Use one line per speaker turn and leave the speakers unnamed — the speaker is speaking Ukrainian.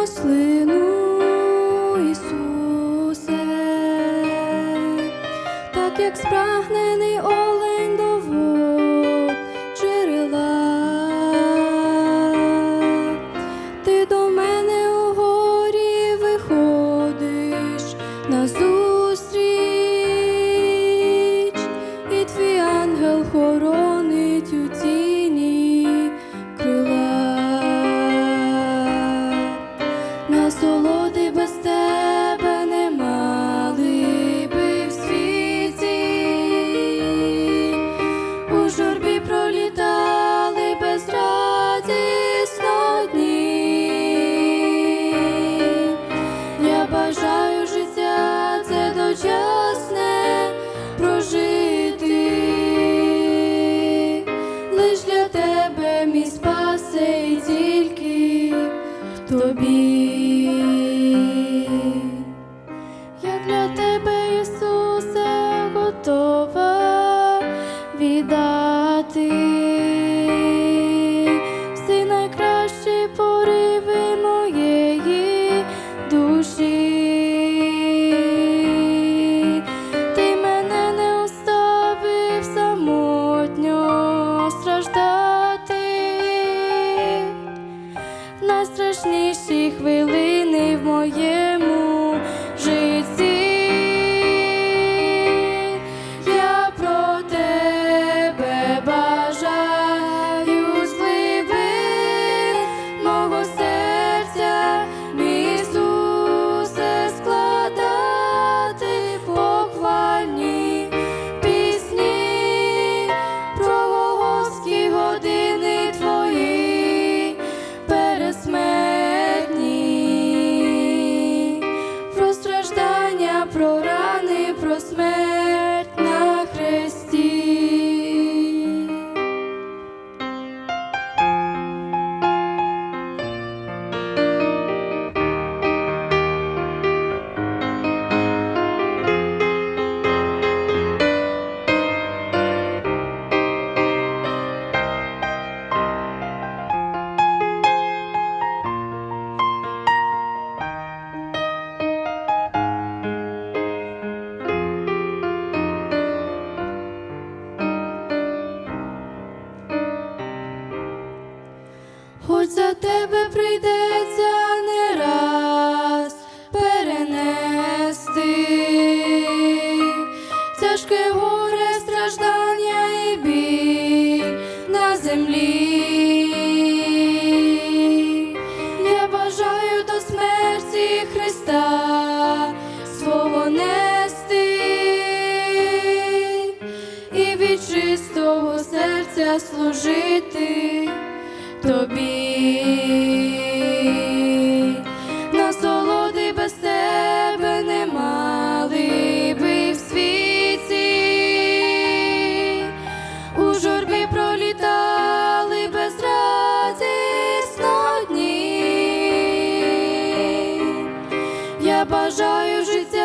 рослину. Ісус. найстрашніші хвилини в моєму хоч за тебе прийдеться не раз перенести тяжке горе, страждання і біль на землі. Я бажаю до смерті Христа свого нести і від чистого серця служити тобі, насолоди без тебе не мали би в світі, у журбі пролітали без радісно дні. Я бажаю життя.